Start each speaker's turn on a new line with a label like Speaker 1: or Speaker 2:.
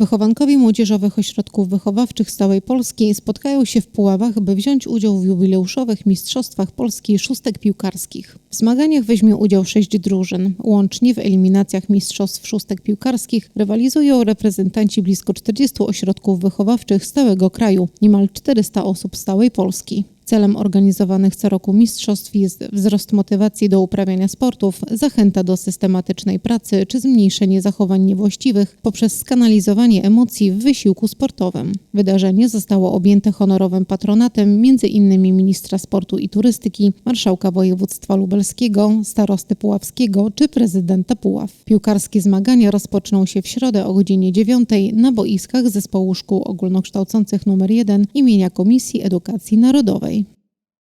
Speaker 1: Wychowankowie młodzieżowych ośrodków wychowawczych z całej Polski spotkają się w Puławach, by wziąć udział w jubileuszowych Mistrzostwach Polski Szóstek Piłkarskich. W zmaganiach weźmie udział sześć drużyn. Łącznie w eliminacjach Mistrzostw Szóstek Piłkarskich rywalizują reprezentanci blisko 40 ośrodków wychowawczych z całego kraju, niemal 400 osób z całej Polski. Celem organizowanych co roku mistrzostw jest wzrost motywacji do uprawiania sportów, zachęta do systematycznej pracy czy zmniejszenie zachowań niewłaściwych poprzez skanalizowanie emocji w wysiłku sportowym. Wydarzenie zostało objęte honorowym patronatem m.in. ministra sportu i turystyki, marszałka województwa lubelskiego, starosty puławskiego czy prezydenta Puław. Piłkarskie zmagania rozpoczną się w środę o godzinie 9 na boiskach zespołu szkół ogólnokształcących nr 1 imienia Komisji Edukacji Narodowej.